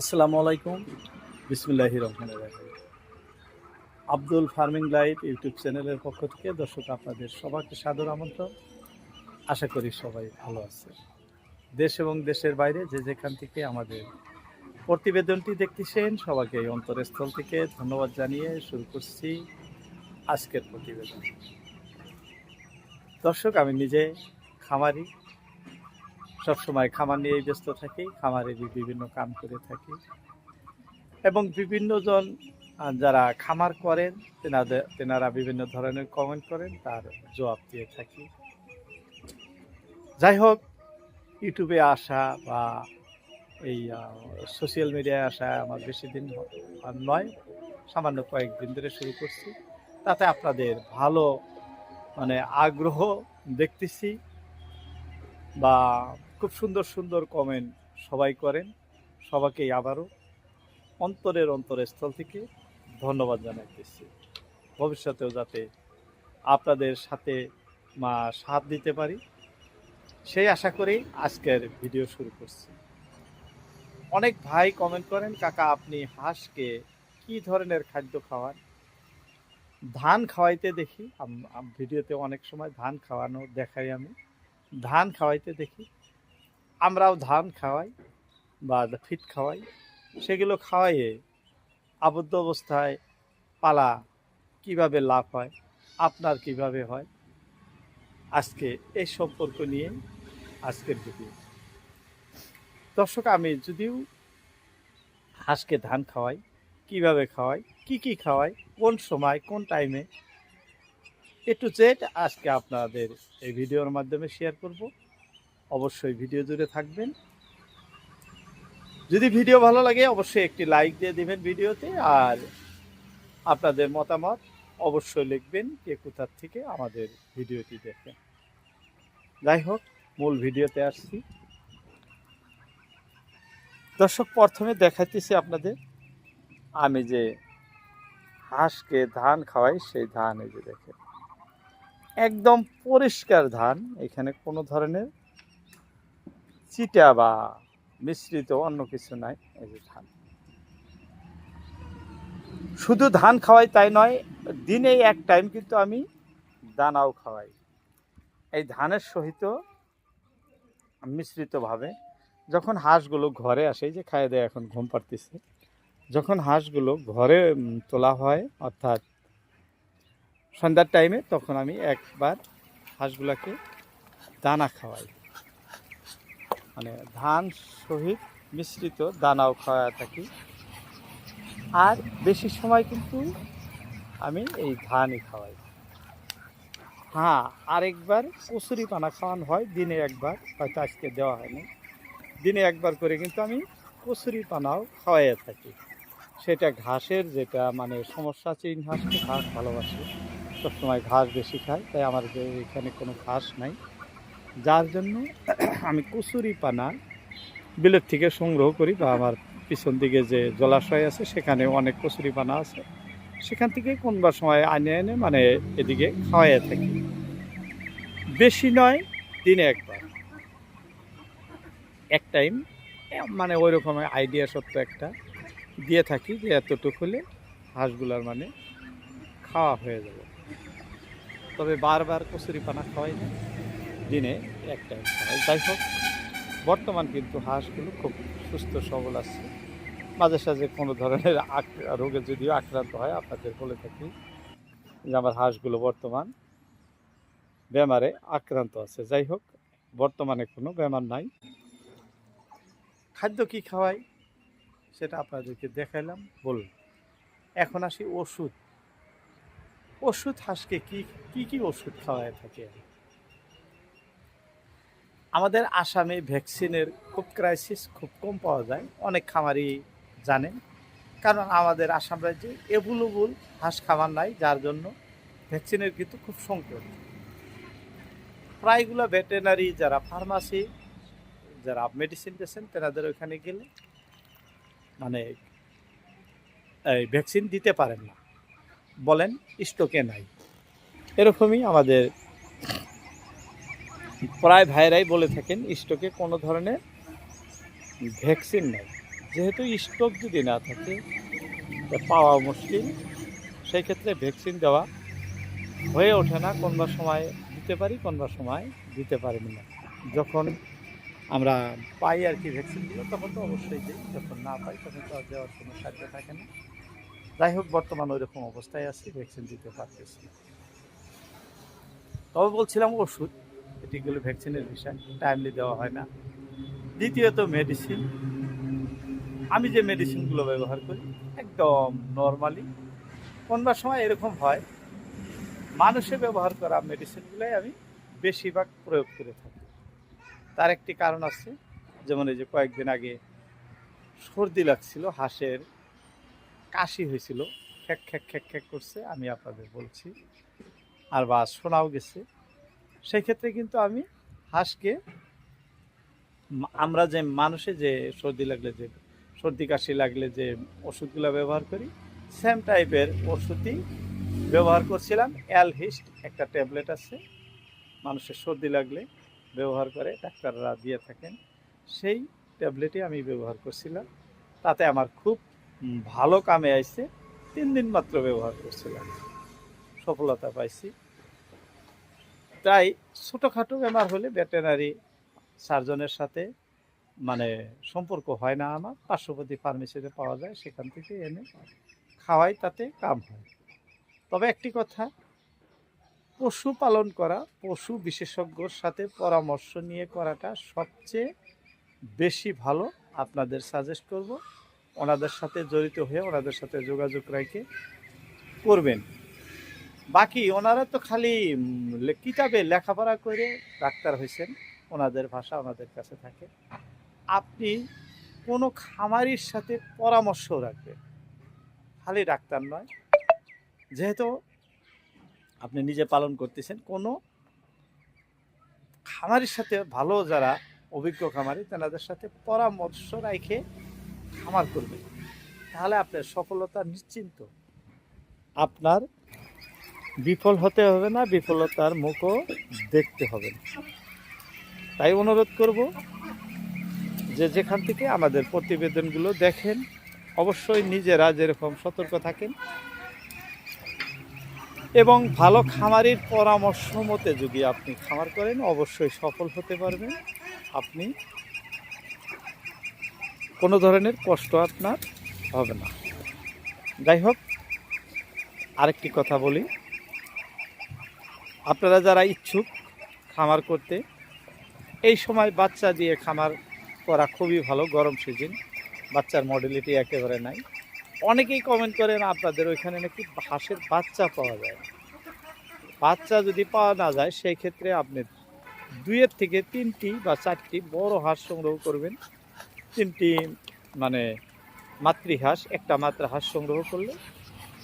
আসসালামু আলাইকুম। বিসমুল্লাহি রহমান রাহিম। আব্দুল ফার্মিং লাইফ ইউটিউব চ্যানেলের পক্ষ থেকে দর্শক আপনাদের সবাইকে সাদর আমন্ত্রণ। আশা করি সবাই ভালো আছে। দেশ এবং দেশের বাইরে যে যেখান থেকে আমাদের প্রতিবেদনটি দেখতেছেন, সবাইকে এই অন্তরস্থল থেকে ধন্যবাদ জানিয়ে শুরু করছি আজকের প্রতিবেদন। দর্শক, আমি নিজে খামারি সবসময় খামার নিয়েই ব্যস্ত থাকি খামারেরই বিভিন্ন কাম করে থাকি। এবং বিভিন্ন জন যারা খামার করেন তেনাদের তেনারা বিভিন্ন ধরনের কমেন্ট করেন, তার জবাব দিয়ে থাকি। যাই হোক, ইউটিউবে আসা বা এই সোশ্যাল মিডিয়ায় আসা আমার বেশি দিন নয়, সামান্য কয়েকদিন ধরে শুরু করছি। তাতে আপনাদের ভালো মানে আগ্রহ দেখতেছি বা খুব সুন্দর সুন্দর কমেন্ট সবাই করেন। সবাইকেই আবারও অন্তরের অন্তরের স্থল থেকে ধন্যবাদ জানাইতেছি। ভবিষ্যতেও যাতে আপনাদের সাথে মা সাথ দিতে পারি, সেই আশা করেই আজকের ভিডিও শুরু করছি। অনেক ভাই কমেন্ট করেন, কাকা, আপনি হাঁসকে কি ধরনের খাদ্য খাওয়ান? ধান খাওয়াইতে দেখি ভিডিওতে অনেক সময় ধান খাওয়ানো দেখাই আমি। ধান খাওয়াইতে দেখি আমরাও ধান খাওয়াই বা ফিট খাওয়াই, সেগুলো খাওয়াইয়ে আবদ্ধ অবস্থায় পালা কীভাবে লাভ হয়, আপনার কীভাবে হয়, আজকে এই সম্পর্ক নিয়ে আজকের ভিডিও দর্শক, আমি যদিও হাঁসকে ধান খাওয়াই, কীভাবে খাওয়াই, কি কি খাওয়াই, কোন সময়, কোন টাইমে এ টু জেড আজকে আপনাদের এই ভিডিওর মাধ্যমে শেয়ার করব। অবশ্যই ভিডিও জুড়ে থাকবেন। যদি ভিডিও ভালো লাগে, অবশ্যই একটি লাইক দিয়ে দেবেন ভিডিওতে। আর আপনাদের মতামত অবশ্যই লিখবেন কে কোথার থেকে আমাদের ভিডিওটি দেখেন যাই হোক, মূল ভিডিওতে আসছি। দর্শক, প্রথমে দেখাইতেছি আপনাদের। আমি যে হাঁসকে ধান খাওয়াই, সেই ধান এই যে দেখেন। একদম পরিষ্কার ধান, এখানে কোনো ধরনের চিটা বা মিশ্রিত অন্য কিছু নাই, এই যে ধান। শুধু ধান খাওয়াই তাই নয় দিনে এক টাইম কিন্তু আমি দানাও খাওয়াই। এই ধানের সহিত মিশ্রিতভাবে যখন হাঁসগুলো ঘরে আসে যে খাইয়ে দেয় এখন ঘুম পাড়তেছে, যখন হাঁসগুলো ঘরে তোলা হয়, অর্থাৎ সন্ধ্যার টাইমে তখন আমি একবার হাঁসগুলোকে দানা খাওয়াই। মানে ধান সহিত মিশ্রিত দানাও খাওয়া থাকি। আর বেশি সময় কিন্তু আমি এই ধানই খাওয়াই। হ্যাঁ আরেকবার কচুরি পানা খাওয়ানো হয়, দিনে একবার, হয়তো আজকে দেওয়া হয়নি। দিনে একবার করে কিন্তু আমি কচুরি পানাও খাওয়াইয়া থাকি। সেটা ঘাসের যেটা মানে সমস্যা আছে ঘাসকে ঘাস ভালোবাসে। সবসময় ঘাস বেশি খায় তাই আমার এখানে কোনো ঘাস নাই। যার জন্য আমি কচুরি পানা বিলের থেকে সংগ্রহ করি বা আমার পিছন দিকে যে জলাশয় আছে, সেখানে অনেক কচুরি পানা আছে। সেখান থেকে কোনবার সময় আনে, এনে মানে এদিকে খাওয়াইয়া থাকি। বেশি নয়, দিনে একবার। এক টাইম মানে ওই রকমের আইডিয়া সত্য একটা দিয়ে থাকি যে এতটুকু হলে হাঁসগুলার মানে খাওয়া হয়ে যাবে। তবে বারবার কচুরি পানা খাওয়াই না। দিনে একটা যাই হোক, বর্তমান কিন্তু হাঁসগুলো খুব সুস্থ, সবল আছে। মাঝে সাঝে কোনো ধরনের রোগে যদিও আক্রান্ত হয়, আপনাদের বলে থাকি যে আমার হাঁসগুলো বর্তমান বেমারে আক্রান্ত আছে। যাই হোক, বর্তমানে কোনো বেমার নাই। খাদ্য কি খাওয়াই সেটা আপনাদেরকে দেখাইলাম, বলুন। এখন আসি ওষুধ। ওষুধ হাঁসকে কি কি কি ওষুধ খাওয়ায় থাকে আমাদের আসামে ভ্যাকসিনের খুব ক্রাইসিস খুব কম পাওয়া যায়। অনেক খামারি জানেন কারণ আমাদের আসাম রাজ্যে এভুলুবুল হাঁস খামার নাই, যার জন্য ভ্যাকসিনের কিন্তু খুব সংকট। প্রায়গুলো ভেটেনারি যারা ফার্মাসি যারা মেডিসিন দিয়েছেন তেনাদের ওইখানে গেলে মানে এই ভ্যাকসিন দিতে পারেন না। বলেন স্টকে নাই। এরকমই আমাদের প্রায় ভাইরাই বলে থাকেন, স্টকে কোনো ধরনের ভ্যাকসিন নেই। যেহেতু স্টক যদি না থাকে পাওয়া মুশকিল। সেই ক্ষেত্রে ভ্যাকসিন দেওয়া হয়ে ওঠে না, কোনবা সময় দিতে পারি, কোনবা সময় দিতে পারি না। যখন আমরা পাই আর কি ভ্যাকসিন ভ্যাকসিনগুলো, তখন তো অবশ্যই দিই। যখন না পাই, তখন তো দেওয়ার কোনো সাধ্য থাকে না। যাই হোক, বর্তমান ওই রকম অবস্থায় আছি, ভ্যাকসিন দিতে পারতেছি তবে বলছিলাম ওষুধ। এটিগুলো ভ্যাকসিনের বিষয় টাইমলি দেওয়া হয় না। দ্বিতীয়ত মেডিসিন আমি যে মেডিসিনগুলো ব্যবহার করি, একদম নর্মালি কোনবার সময় এরকম হয়, মানুষে ব্যবহার করা মেডিসিনগুলোই আমি বেশিরভাগ প্রয়োগ করে থাকি। তার একটি কারণ আছে, যেমন এই যে কয়েকদিন আগে সর্দি লাগছিল, হাঁসের কাশি হয়েছিল। খ্যাক খ্যাক খ্যাক খ্যাক করছে, আমি আপনাদের বলছি। আর বা শোনাও গেছে। সেই ক্ষেত্রে কিন্তু আমি হাঁসকে আমরা যে মানুষে যে সর্দি লাগলে যে, সর্দি কাশি লাগলে যে ওষুধগুলো ব্যবহার করি সেম টাইপের ওষুধই ব্যবহার করছিলাম। অ্যালহিস্ট একটা ট্যাবলেট আছে, মানুষের সর্দি লাগলে ব্যবহার করে, ডাক্তাররা দিয়ে থাকেন। সেই ট্যাবলেটই আমি ব্যবহার করছিলাম। তাতে আমার খুব ভালো কামে আইছে। তিন দিন মাত্র ব্যবহার করছিলাম। সফলতা পাইছি। তাই ছোটোখাটো বেমার হলে ভেটেনারি সার্জনের সাথে মানে সম্পর্ক হয় না আমার। পার্শ্ববর্তী ফার্মেসিতে পাওয়া যায়, সেখান থেকে এনে খাওয়াই, তাতে কাম হয়। তবে একটি কথা, পশু পালন করা, পশু বিশেষজ্ঞর সাথে পরামর্শ নিয়ে করাটা সবচেয়ে বেশি ভালো। আপনাদের সাজেস্ট করব, ওনাদের সাথে জড়িত হয়ে ওনাদের সাথে যোগাযোগ রেখে করবেন। বাকি ওনারা তো খালি কিতাবে লেখাপড়া করে ডাক্তার হয়েছেন, ওনাদের ভাষা ওনাদের কাছে থাকে। আপনি কোনো খামারির সাথে পরামর্শ রাখবেন। খালি ডাক্তার নয়, যেহেতু আপনি নিজে পালন করতেছেন, কোনো খামারির সাথে ভালো যারা অভিজ্ঞ খামারি, তেনাদের সাথে পরামর্শ রেখে খামার করবেন। তাহলে আপনার সফলতা নিশ্চিন্ত। আপনার বিফল হতে হবে না, বিফলতার মুখও দেখতে হবে। না তাই অনুরোধ করব যে যেখান থেকে আমাদের প্রতিবেদনগুলো দেখেন, অবশ্যই নিজেরা যেরকম সতর্ক থাকেন এবং ভালো খামারির পরামর্শ মতে যদি আপনি খামার করেন, অবশ্যই সফল হতে পারবেন। আপনি কোনো ধরনের কষ্ট আপনার হবে না। যাই হোক, আরেকটি কথা বলি। আপনারা যারা ইচ্ছুক খামার করতে, এই সময় বাচ্চা দিয়ে খামার করা খুবই ভালো, গরম সিজন বাচ্চার মডেলিটি একেবারে নাই। অনেকেই কমেন্ট করেন, আপনাদের ওইখানে নাকি হাঁসের বাচ্চা পাওয়া যায়? বাচ্চা যদি পাওয়া না যায়, সেই ক্ষেত্রে আপনি দুইয়ের থেকে তিনটি বা চারটি বড় হাঁস সংগ্রহ করবেন। তিনটি মানে মাতৃহাঁস, একটা মাত্র হাঁস সংগ্রহ করলে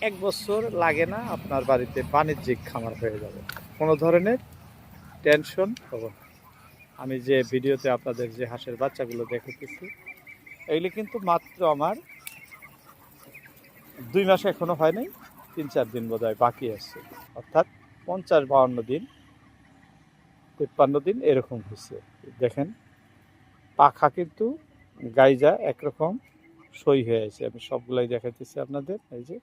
এক বছর লাগে না আপনার বাড়িতে বাণিজ্যিক খামার হয়ে যাবে। কোনো ধরনের টেনশন হবে না। আমি যে ভিডিওতে আপনাদের যে হাঁসের বাচ্চাগুলো দেখাতেছি, এগুলি কিন্তু মাত্র আমার দুই মাস এখনও হয় নাই, তিন চার দিন বোধ বাকি আছে। অর্থাৎ পঞ্চাশ বাউন্ন দিন, তিপ্পান্ন দিন এরকম হয়েছে। দেখেন, পাখা কিন্তু গাইজা একরকম সই হয়ে আছে। আমি সবগুলাই দেখাইতেছি আপনাদের, এই যে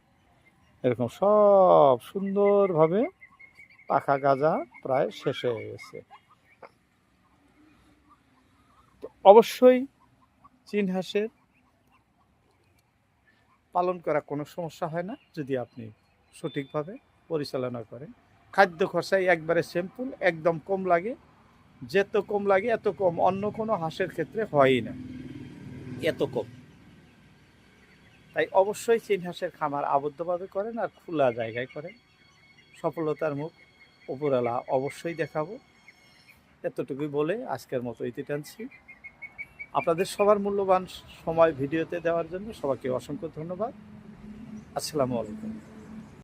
এরকম সব সুন্দরভাবে পাখা গাজা প্রায় শেষ হয়ে গেছে। অবশ্যই চীন হাঁসের পালন করা কোনো সমস্যা হয় না, যদি আপনি সঠিকভাবে পরিচালনা করেন। খাদ্য খরচাই একবারে সিম্পল একদম কম লাগে। যেত কম লাগে, এত কম। অন্য কোনো হাঁসের ক্ষেত্রে হয়ই না। এত কম। তাই অবশ্যই চীন হাঁসের খামার আবদ্ধভাবে করেন আর খোলা জায়গায় করেন। সফলতার মুখ উপরওয়ালা অবশ্যই দেখাবো। এতটুকুই বলে আজকের মতো ইতি টানছি। আপনাদের সবার মূল্যবান সময় ভিডিওতে দেওয়ার জন্য সবাইকে অসংখ্য ধন্যবাদ। আসসালামু আলাইকুম।